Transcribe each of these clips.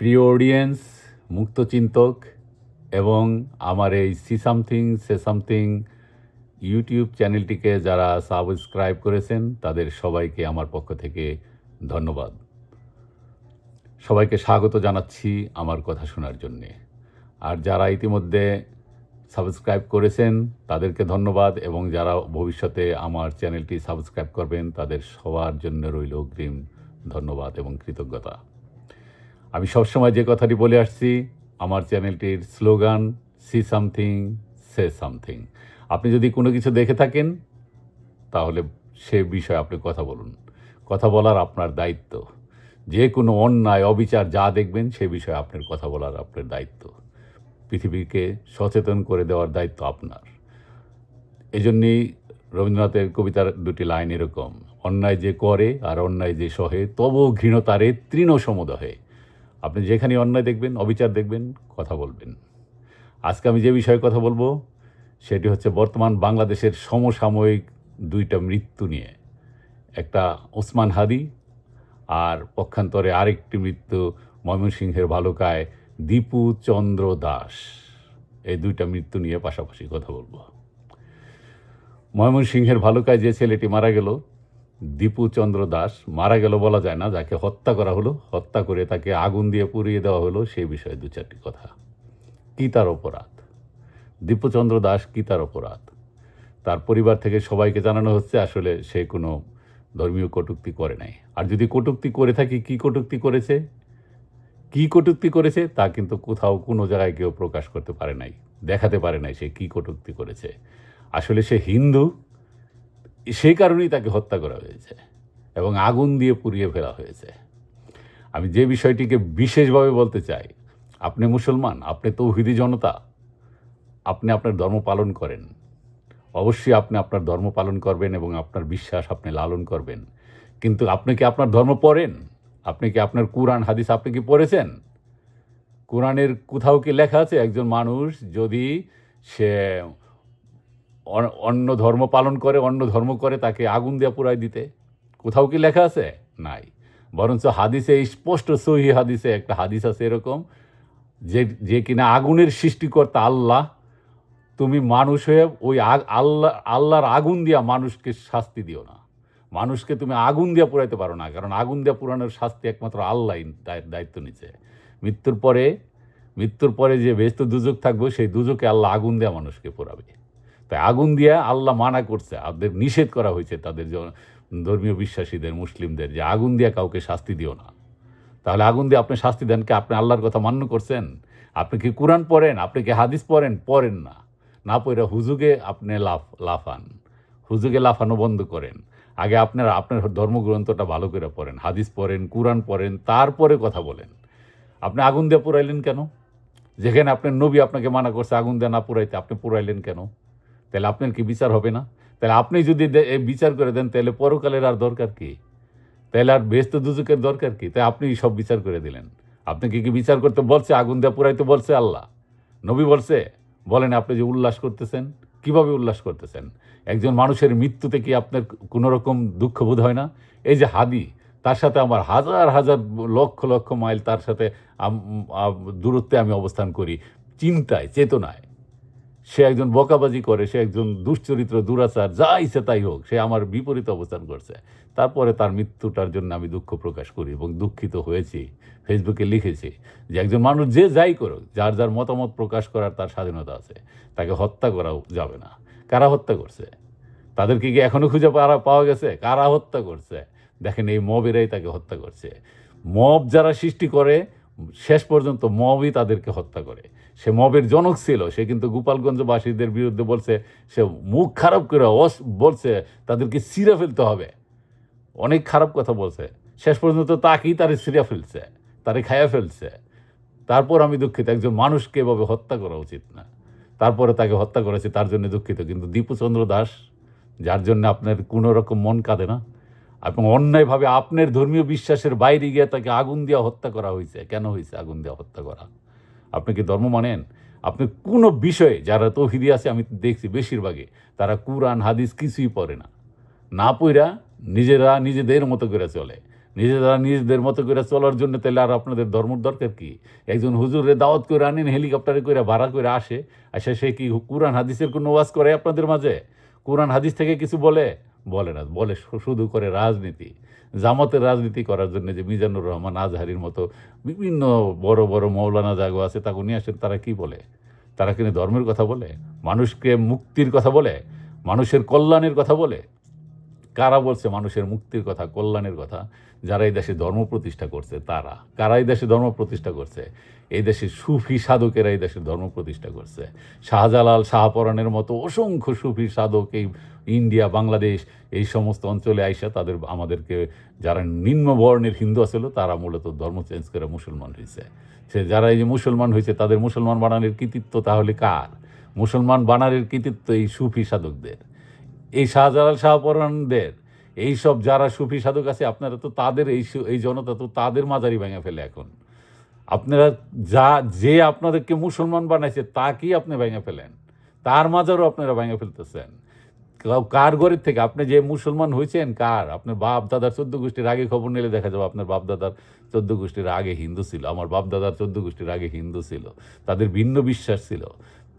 প্রিয় অডিয়েন্স মুক্তচিন্তক এবং আমার এই see something, say something YouTube চ্যানেলটিকে যারা সাবস্ক্রাইব করেছেন, তাদের সবাইকে আমার পক্ষ থেকে ধন্যবাদ। সবাইকে স্বাগত জানাচ্ছি আমার কথা শোনার জন্যে। আর যারা ইতিমধ্যে সাবস্ক্রাইব করেছেন, তাদেরকে ধন্যবাদ এবং যারা ভবিষ্যতে আমার চ্যানেলটি সাবস্ক্রাইব করবেন, তাদের সবার জন্য রইল অগ্রিম ধন্যবাদ এবং কৃতজ্ঞতা। আমি সবসময় যে কথাটি বলে আসছি, আমার চ্যানেলটির slogan, see something, say something. আপনি যদি কোনো কিছু দেখে থাকেন, তাহলে সে বিষয়ে আপনি কথা বলুন। কথা বলার আপনার দায়িত্ব। যে কোনো অন্যায়, অবিচার যা দেখবেন, সে বিষয়ে আপনার কথা বলার আপনার দায়িত্ব। পৃথিবীকে সচেতন করে দেওয়ার দায়িত্ব আপনার। এজন্যই রবীন্দ্রনাথের কবিতার দুটি লাইন এরকম, অন্যায় যে করে আর অন্যায় যে সহে তবু ঘৃণতারে তৃণ সমুদহে। আপনি যেখানে অন্যায় দেখবেন, অবিচার দেখবেন, কথা বলবেন। আজকে আমি যে বিষয়ে কথা বলব, সেটি হচ্ছে বর্তমান বাংলাদেশের সমসাময়িক দুইটা মৃত্যু নিয়ে। একটা ওসমান হাদি আর পক্ষান্তরে আরেকটি মৃত্যু ময়মনসিংহের ভালুকায় দীপু চন্দ্র দাস। এই দুইটা মৃত্যু নিয়ে পাশাপাশি কথা বলব। ময়মনসিংহের ভালুকায় যে ছেলেটি মারা গেল দীপু চন্দ্র দাস মারা গেল বলা যায় না, যাকে হত্যা করা হলো, হত্যা করে তাকে আগুন দিয়ে পুড়িয়ে দেওয়া হলো, সেই বিষয়ে দু চারটি কথা। কি তার অপরাধ? দীপুচন্দ্র দাস কি তার অপরাধ? তার পরিবার থেকে সবাইকে জানানো হচ্ছে, আসলে সে কোনো ধর্মীয় কটূক্তি করে নাই। আর যদি কটূক্তি করে থাকি, কি কটূক্তি করেছে? কি কটূক্তি করেছে, তা কিন্তু কোথাও কোনো জায়গায় কেউ প্রকাশ করতে পারে নাই, দেখাতে পারে নাই সে কি কটূক্তি করেছে। আসলে সে হিন্দু সেই কারণেই তাকে হত্যা করা হয়েছে এবং আগুন দিয়ে পুড়িয়ে ফেলা হয়েছে। আমি যে বিষয়টিকে বিশেষভাবে বলতে চাই, আপনি মুসলমান, আপনি তৌহিদি জনতা, আপনি আপনার ধর্ম পালন করেন। অবশ্যই আপনি আপনার ধর্ম পালন করবেন এবং আপনার বিশ্বাস আপনি লালন করবেন। কিন্তু আপনি কি আপনার ধর্ম পড়েন? আপনি কি আপনার কোরআন, হাদিস আপনি কি পড়েছেন? কোরআনের কোথাও কি লেখা আছে? একজন মানুষ যদি সে অন্য ধর্ম পালন করে, অন্য ধর্ম করে তাকে আগুন দিয়ে পুরাই দিতে। কোথাও কি লেখা আছে? নাই। বরঞ্চ হাদিসে স্পষ্ট সহি হাদিসে একটা হাদিস আছে এরকম, যে যে কিনা আগুনের সৃষ্টিকর্তা আল্লাহ, তুমি মানুষ হয়ে ওই আল্লাহ আল্লাহর আগুন দিয়া মানুষকে শাস্তি দিও না। মানুষকে তুমি আগুন দিয়া পুরাইতে পারো না, কারণ আগুন দিয়া পুরানোর শাস্তি একমাত্র আল্লাহ দায়িত্ব নিচ্ছে। মৃত্যুর পরে মৃত্যুর পরে যে ব্যস্ত দুযোগ থাকবে, সেই দুযোগে আল্লাহ আগুন দেওয়া মানুষকে পোড়াবে তাই আগুন দিয়া আল্লাহ মানা করছে তাদের নিষেধ করা হয়েছে তাদের ধর্মীয় বিশ্বাসীদের, মুসলিমদের, যে আগুন দিয়া কাউকে শাস্তি দিও না। তাহলে আগুন দিয়ে আপনি শাস্তি দেন কি? আপনি আল্লাহর কথা মান্য করছেন? আপনি কি কোরআন পড়েন? আপনি কি হাদিস পড়েন? পড়েন না। না পড়ে হুজুগে আপনি লাফ, লাফান। হুজুগে লাফানো বন্ধ করেন। আগে আপনার আপনার ধর্মগ্রন্থটা ভালো করে পড়েন, হাদিস পড়েন, কোরআন পড়েন, তারপরে কথা বলেন। আপনি আগুন দিয়ে পুরাইলেন কেন? যেখানে আপনার নবী আপনাকে মানা করছে আগুন দিয়ে না পুরাইতে, আপনি পুরাইলেন কেন? তাহলে আপনার কি বিচার হবে না? তাহলে আপনি যদি বিচার করে দেন, তাহলে পরকালের আর দরকার কি? তাহলে আর বেস্ত দুজকের দরকার কি? তাই আপনি সব বিচার করে দিলেন। আপনি কি কি বিচার করতে বলছে? আগুন দিয়ে পুরাইতে বলছে আল্লাহ? নবী বলছে, বলেন আপনি যে উল্লাস করতেছেন, কীভাবে উল্লাস করতেছেন? একজন মানুষের মৃত্যুতে কি আপনার কোনো রকম দুঃখ বোধ হয় না? এই যে হাদি, তার সাথে আমার হাজার হাজার, লক্ষ লক্ষ মাইল তার সাথে দূরত্বে আমি অবস্থান করি। চিন্তায়, চেতনায়। সে একজন বকাবাজি করে, সে একজন দুশ্চরিত্র, দুরাচার, যা ইচ্ছে তাই হোক, সে আমার বিপরীতে অবস্থান করছে। তারপরে তার মৃত্যুটার জন্য আমি দুঃখ প্রকাশ করি এবং দুঃখিত হয়েছি। ফেসবুকে লিখেছি যে একজন মানুষ যে যাই করুক, যার যার মতামত প্রকাশ করার তার স্বাধীনতা আছে, তাকে হত্যা করা যাবে না। কারা হত্যা করছে? তাদেরকে কি এখনও খুঁজে পাওয়া পাওয়া গেছে? কারা হত্যা করছে? দেখেন এই মবেরাই তাকে হত্যা করছে। মব যারা সৃষ্টি করে, শেষ পর্যন্ত মবই তাদেরকে হত্যা করে। সে মবের জনক ছিল, সে কিন্তু গোপালগঞ্জবাসীদের বিরুদ্ধে বলছে, সে মুখ খারাপ করে অস- বলছে, তাদেরকে ছিঁড়ে ফেলতে হবে। অনেক খারাপ কথা বলছে। শেষ পর্যন্ত তাকেই তারে ছিঁড়ে ফেলছে, তারে খাইয়া ফেলছে। তারপর আমি দুঃখিত, একজন মানুষকে এভাবে হত্যা করা উচিত না। তারপরে তাকে হত্যা করেছে, তার জন্য দুঃখিত। কিন্তু দীপুচন্দ্র দাস, যার জন্য আপনার কোনো রকম মন কাঁদে না, এবং অন্যায়ভাবে আপনার ধর্মীয় বিশ্বাসের বাইরে গিয়ে তাকে আগুন দেওয়া হত্যা করা হয়েছে। কেন হয়েছে আগুন দেওয়া হত্যা করা? আপনি কি ধর্ম মানেন? আপনি কোনো বিষয়ে যারা তৌহিদি আছে, আমি দেখছি বেশিরভাগে তারা কুরআন, হাদিস কিছুই পড়ে না। না পইরা নিজেরা নিজেদের মতো করে চলে। নিজেরা নিজেদের মতো করে চলার জন্য তাহলে আর আপনাদের ধর্মর দরকার কি? একজন হুজুরে দাওয়াত করে আনেন, হেলিকপ্টারে করে ভাড়া করে আসে আসে সে কি কোরআন, হাদিসের কোনো ওয়াজ করে আপনাদের মাঝে? কোরআন, হাদিস থেকে কিছু বলে? বলে না, বলে শুধু করে রাজনীতি। জামাতের রাজনীতি করার জন্য যে মিজানুর রহমান আজহারির মতো বিভিন্ন বড় বড় মৌলানা জাগো আছে, তাকে নিয়ে আসেন, তারা কি বলে? তারা কিন্তু ধর্মের কথা বলে? মানুষকে মুক্তির কথা বলে? মানুষের কল্যাণের কথা বলে? কারা বলছে মানুষের মুক্তির কথা, কল্যাণের কথা? যারা এই দেশে ধর্ম প্রতিষ্ঠা করছে, তারা। কারা এই দেশে ধর্ম প্রতিষ্ঠা করছে? এই দেশে সুফি সাধকেরা এই দেশের ধর্ম প্রতিষ্ঠা করছে। শাহজালাল শাহপরাণের মতো অসংখ্য সুফি সাধক এই ইন্ডিয়া, বাংলাদেশ, এই সমস্ত অঞ্চলে আইসা তাদের, আমাদেরকে যারা নিম্ন বর্ণের হিন্দু আছিল, তারা মূলত ধর্ম চেঞ্জ করে মুসলমান হয়েছে সে যারা এই যে মুসলমান হয়েছে তাদের মুসলমান বানানোর কৃতিত্ব তাহলে কার? মুসলমান বানানোর কৃতিত্ব এই সুফি সাধকদের। এই শাহজালাল শাহপরানদের এই সব যারা সুফি সাধক আছে, আপনারা তো তাদের এই এই জনতা তো তাদের মাজারি ভেঙে ফেলে এখন। আপনারা যা, যে আপনাদেরকে মুসলমান বানাইছে, তাকেই আপনি ভেঙে ফেলেন। তার মাজারও আপনারা ভেঙে ফেলতেছেন। কার ঘরের থেকে? আপনি যে মুসলমান হয়েছেন কার? আপনার বাপ দাদার চোদ্দ গোষ্ঠীর আগে খবর নিলে দেখা যাবে আপনার বাপ দাদার চোদ্দ গোষ্ঠীর আগে হিন্দু ছিল, আমার বাপ দাদার চোদ্দ গোষ্ঠীর আগে হিন্দু ছিল। তাদের ভিন্ন বিশ্বাস ছিল।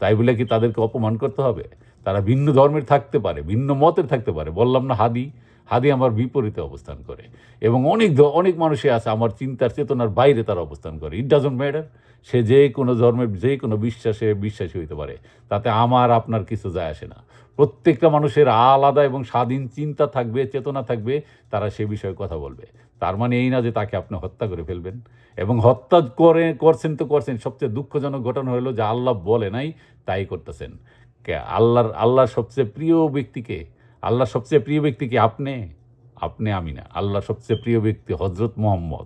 তাই বলে কি তাদেরকে অপমান করতে হবে? তারা ভিন্ন ধর্মের থাকতে পারে, ভিন্ন মতের থাকতে পারে। বললাম, না, হাদি হাদি আমার বিপরীতে অবস্থান করে এবং অনেক অনেক মানুষই আছে, আমার চিন্তার চেতনার বাইরে তারা অবস্থান করে। ইট ডাজন্ট ম্যাটার সে যে কোনো ধর্মের যে কোনো বিশ্বাসে বিশ্বাসী হইতে পারে, তাতে আমার, আপনার কিছু যায় আসে না। প্রত্যেকটা মানুষের আলাদা এবং স্বাধীন চিন্তা থাকবে, চেতনা থাকবে, তারা সে বিষয়ে কথা বলবে। তার মানে এই না যে তাকে আপনি হত্যা করে ফেলবেন এবং হত্যা করে, করছেন তো করছেন, সবচেয়ে দুঃখজনক ঘটনা হলো যে আল্লাহ বলে নাই, তাই করতেছেন। আল্লাহর আল্লাহর সবচেয়ে প্রিয় ব্যক্তিকে আল্লাহর সবচেয়ে প্রিয় ব্যক্তিকে আপনি? আপনি আমি না। আল্লাহর সবচেয়ে প্রিয় ব্যক্তি হজরত মোহাম্মদ।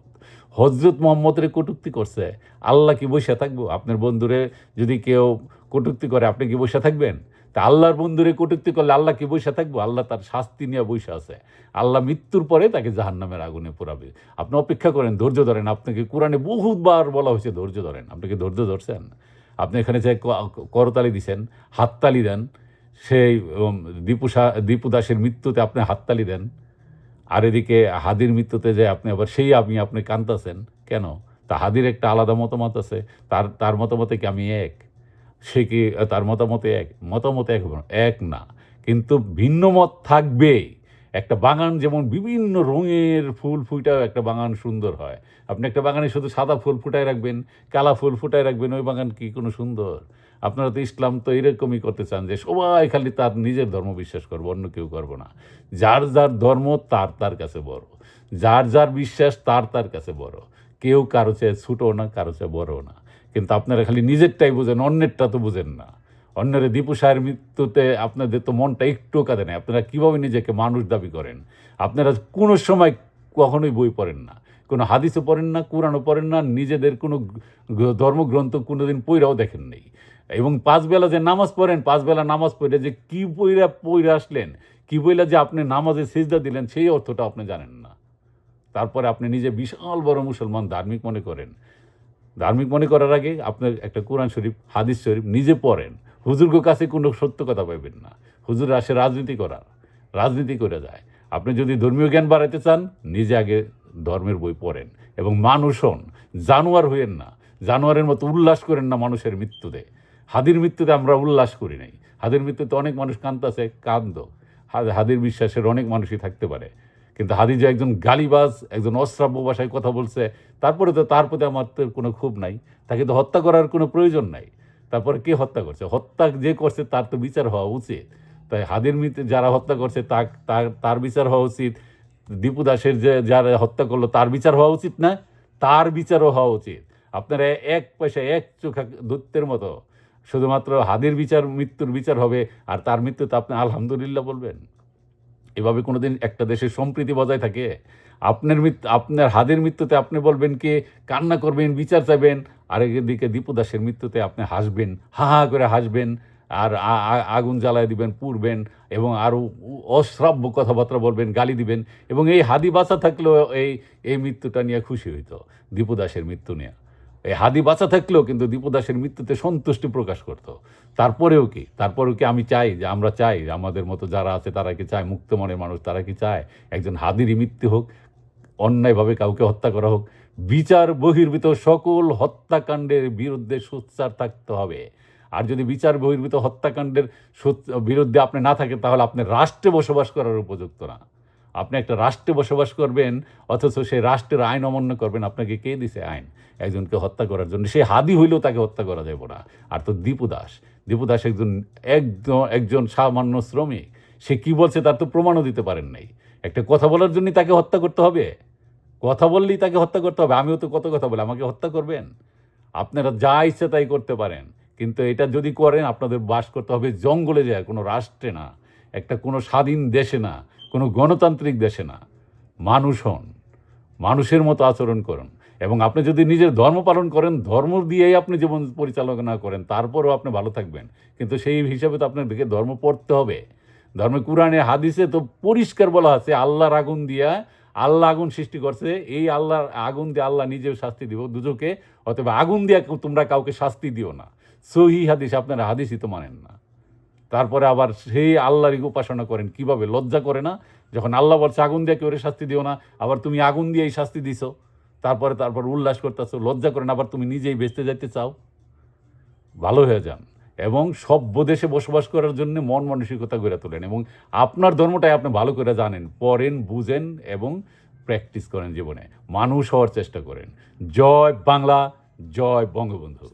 হজরত মোহাম্মদের কটুক্তি করছে। আল্লাহ কি বসে থাকব? আপনার বন্ধুরে যদি কেউ কটুক্তি করে, আপনি কি বসে থাকবেন? তা আল্লাহর বন্ধুরে কটুক্তি করলে আল্লাহ কি বসে থাকব? আল্লাহ তার শাস্তি নিয়ে বসে আছে। আল্লাহ মৃত্যুর পরে তাকে জাহান্নামের আগুনে পোড়াবে। আপনি অপেক্ষা করেন, ধৈর্য ধরেন। আপনাকে কোরআনে বহুতবার বলা হয়েছে, ধৈর্য ধরেন। আপনি কি ধৈর্য ধরছেন? আপনি এখানে যে করতালি দিছেন হাততালি দেন সেই উম, দীপু দাসের মৃত্যুতে আপনি হাততালি দেন আর এদিকে হাদির মৃত্যুতে যে আপনি আবার সেই আপনি আপনি কান্তাছেন কেন? তা হাদির একটা আলাদা মতামত আছে তার তার মতামতে কি আমি এক? সে কি তার মতামতে এক? মতামত এক এক না। কিন্তু ভিন্ন মত থাকবেই। একটা বাগান যেমন বিভিন্ন রঙের ফুল ফুটাও একটা বাগান সুন্দর হয়। আপনি একটা বাগানে শুধু সাদা ফুল ফুটায় রাখবেন, কালা ফুল ফুটায় রাখবেন, ওই বাগান কি কোনো সুন্দর? আপনারা তো ইসলাম তো এরকমই করতে চান যে সবাই খালি তার নিজের ধর্ম বিশ্বাস করব, অন্য কেউ করব না। যার যার ধর্ম তার তার কাছে বড়। যার যার বিশ্বাস তার তার কাছে বড়। কেউ কারও চেয়ে ছোটো না, কারও চেয়ে বড় না। কিন্তু আপনারা খালি নিজেরটাই বোঝেন, অন্যেরটা তো বোঝেন না। অন্যের দীপু সাহের মৃত্যুতে আপনাদের তো মনটা একটু কাঁদে নেই। আপনারা কীভাবে নিজেকে মানুষ দাবি করেন? আপনারা কোনো সময় কখনোই বই পড়েন না। কোনো হাদিসও পড়েন না, কোরআনও পড়েন না, নিজেদের কোনো ধর্মগ্রন্থ কোনোদিন পইরাও দেখেন নেই। এবং পাঁচবেলা যে নামাজ পড়েন পাঁচবেলা নামাজ পড়ে যে কি পইরা পইরা আসলেন, কি বইলা যে আপনি নামাজে সিজদা দিলেন, সেই অর্থটা আপনি জানেন না। তারপরে আপনি নিজে বিশাল বড় মুসলমান ধার্মিক মনে করেন। ধার্মিক মনে করার আগে আপনার একটা কোরআন শরীফ, হাদিস শরীফ নিজে পড়েন। হুজুরকে কাছে কোনো সত্য কথা পাইবেন না। হুজুর আসে রাজনীতি করার, রাজনীতি করে যায়। আপনি যদি ধর্মীয় জ্ঞান বাড়াতে চান, নিজে আগে ধর্মের বই পড়েন এবং মানুষ হন, জানোয়ার হইয়েন না। জানোয়ারের মতো উল্লাস করেন না মানুষের মৃত্যুতে। হাদির মৃত্যুতে আমরা উল্লাস করি নাই। হাদির মৃত্যুতে অনেক মানুষ কান্দতেছে কান্দ হাদির বিশ্বাসের অনেক মানুষই থাকতে পারে। কিন্তু হাদি যে একজন গালিবাজ, একজন অশ্রাব্য ভাষায় কথা বলছে, তারপরে তো তার প্রতি আমার তো কোনো ক্ষোভ নাই। তাকে তো হত্যা করার কোনো প্রয়োজন নাই। তারপরে কে হত্যা করছে? হত্যা যে করছে তার তো বিচার হওয়া উচিত। তাই হাদির মৃত্যু যারা হত্যা করছে তার তার বিচার হওয়া উচিত। দীপু দাসের যে, যারা হত্যা করল, তার বিচার হওয়া উচিত না? তার বিচারও হওয়া উচিত। আপনারা এক পয়সা, এক চোখা দূতের মতো শুধুমাত্র হাদির বিচার, মৃত্যুর বিচার হবে, আর তার মৃত্যুতে আপনি আলহামদুলিল্লাহ বলবেন। এভাবে কোনোদিন একটা দেশের সম্প্রীতি বজায় থাকে? আপনার মৃত্যু আপনার হাদের মৃত্যুতে আপনি বলবেন কি? কান্না করবেন, বিচার চাইবেন আর দিকে দীপু দাসের মৃত্যুতে আপনি হাসবেন, হা হা করে হাসবেন, আর আগুন জ্বালায় দিবেন, পুড়বেন, এবং আরও অশ্রাব্য কথাবার্তা বলবেন, গালি দিবেন, এবং এই হাদি বাঁচা থাকলেও এই এই মৃত্যুটা নিয়ে খুশি হইতো, দীপু দাসের মৃত্যু নিয়ে। হাদি বাঁচা থাকলেও কিন্তু দীপদাসের মৃত্যুতে সন্তুষ্টি প্রকাশ করতো। তারপরেও কি? তারপরেও কি আমি চাই যে আমরা চাই? আমাদের মতো যারা আছে তারা কি চায়? মুক্ত মনের মানুষ তারা কি চায়? একজন হাদিরই মৃত্যু হোক, অন্যায়ভাবে কাউকে হত্যা করা হোক, বিচার বহির্ভূত সকল হত্যাকাণ্ডের বিরুদ্ধে সোচ্চার থাকতে হবে। আর যদি বিচার বহির্ভূত হত্যাকাণ্ডের বিরুদ্ধে আপনি না থাকেন, তাহলে আপনি রাষ্ট্রে বসবাস করার উপযুক্ত না। আপনি একটা রাষ্ট্রে বসবাস করবেন, অথচ সেই রাষ্ট্রের আইন অমান্য করবেন, আপনাকে কে দিছে আইন? একজনকে হত্যা করার জন্য। সে হাদি হইলেও তাকে হত্যা করা যাবে না। আর তো দীপু দাস। দীপু দাস একজন একজন একজন সামান্য শ্রমিক। সে কি বলছে তার তো প্রমাণও দিতে পারেন নাই। একটা কথা বলার জন্যই তাকে হত্যা করতে হবে। কথা বললেই তাকে হত্যা করতে হবে। আমিও তো কত কথা বলি, আমাকে হত্যা করবেন? আপনারা যা ইচ্ছে তাই করতে পারেন। কিন্তু এটা যদি করেন, আপনাদের বাস করতে হবে জঙ্গলে যায়, কোনো রাষ্ট্রে না। একটা কোনো স্বাধীন দেশে না। কোনো গণতান্ত্রিক দেশে না। মানুষ হন। মানুষের মতো আচরণ করুন। এবং আপনি যদি নিজের ধর্ম পালন করেন, ধর্ম দিয়েই আপনি জীবন পরিচালনা করেন, তারপরেও আপনি ভালো থাকবেন। কিন্তু সেই হিসাবে তো আপনাদেরকে ধর্ম পড়তে হবে। ধর্মে, কোরআনে, হাদিসে তো পরিষ্কার বলা আছে, আল্লাহর আগুন দিয়া আল্লাহ আগুন সৃষ্টি করছে। এই আল্লাহর আগুন দিয়ে আল্লাহ নিজেও শাস্তি দিব দুজোকে অথবা আগুন দিয়া তোমরা কাউকে শাস্তি দিও না। সহি হাদিস, আপনারা হাদিসই তো মানেন না। তারপরে আবার সেই আল্লাহরই উপাসনা করেন। কীভাবে? লজ্জা করে না? যখন আল্লাহ বলছে, আগুন দিয়ে কেউ শাস্তি দিও না। আবার তুমি আগুন দিয়েই শাস্তি দিছো। তারপরে তারপর উল্লাস করতেছো, লজ্জা করেন আবার তুমি নিজেই বেঁচতে যাইতে চাও? ভালো হয়ে যান। এবং সভ্য দেশে বসবাস করার জন্য মন মানসিকতা গড়ে তোলেন এবং আপনার ধর্মটাই আপনি ভালো করে জানেন, পড়েন, বুঝেন এবং প্র্যাকটিস করেন জীবনে। মানুষ হওয়ার চেষ্টা করেন। জয় বাংলা, জয় বঙ্গবন্ধু।